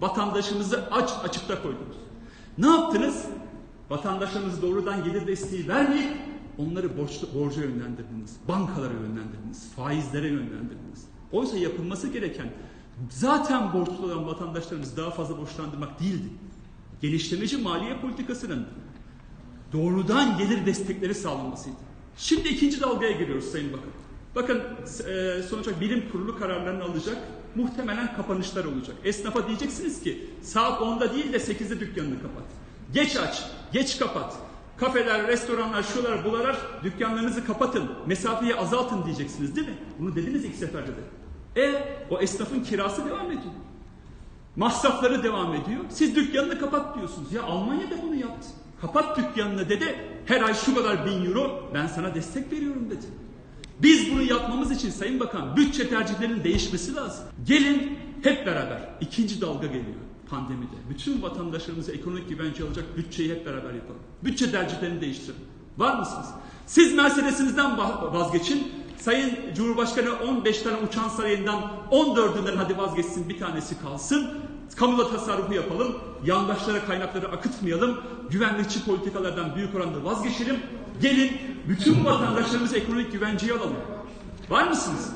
Vatandaşımızı aç açıkta koydunuz. Ne yaptınız? Vatandaşlarımız doğrudan gelir desteği vermeyip onları borç, borca yönlendirdiniz. Bankalara yönlendirdiniz. Faizlere yönlendirdiniz. Oysa yapılması gereken zaten borçlu olan vatandaşlarımızı daha fazla borçlandırmak değildi. Geliştirmeci maliye politikasının doğrudan gelir destekleri sağlanmasıydı. Şimdi ikinci dalgaya giriyoruz Sayın Bakan. Bakın e, sonuç bilim kurulu kararlarını alacak. Muhtemelen kapanışlar olacak. Esnafa diyeceksiniz ki saat 10'da değil de 8'de dükkanını kapat. Geç aç, geç kapat. Kafeler, restoranlar, şular, bular dükkanlarınızı kapatın, mesafeyi azaltın diyeceksiniz değil mi? Bunu dediniz ilk seferde de. E o esnafın kirası devam ediyor. Masrafları devam ediyor. Siz dükkanını kapat diyorsunuz. Ya Almanya da bunu yaptı. Kapat dükkanını dedi. Her ay şu kadar bin euro ben sana destek veriyorum dedi. Biz bunu yapmamız için Sayın Bakan bütçe tercihlerinin değişmesi lazım. Gelin hep beraber ikinci dalga geliyor pandemide. Bütün vatandaşlarımıza ekonomik güvence alacak bütçeyi hep beraber yapalım. Bütçe tercihlerini değiştirin. Var mısınız? Siz Mercedes'inizden va- vazgeçin. Sayın Cumhurbaşkanı 15 tane uçan sarayından 14'ünden hadi vazgeçsin bir tanesi kalsın. Kamuda tasarrufu yapalım. Yandaşlara kaynakları akıtmayalım. Güvenlikçi politikalardan büyük oranda vazgeçelim. Gelin bütün vatandaşlarımıza ekonomik güvenceyi alalım. Var mısınız?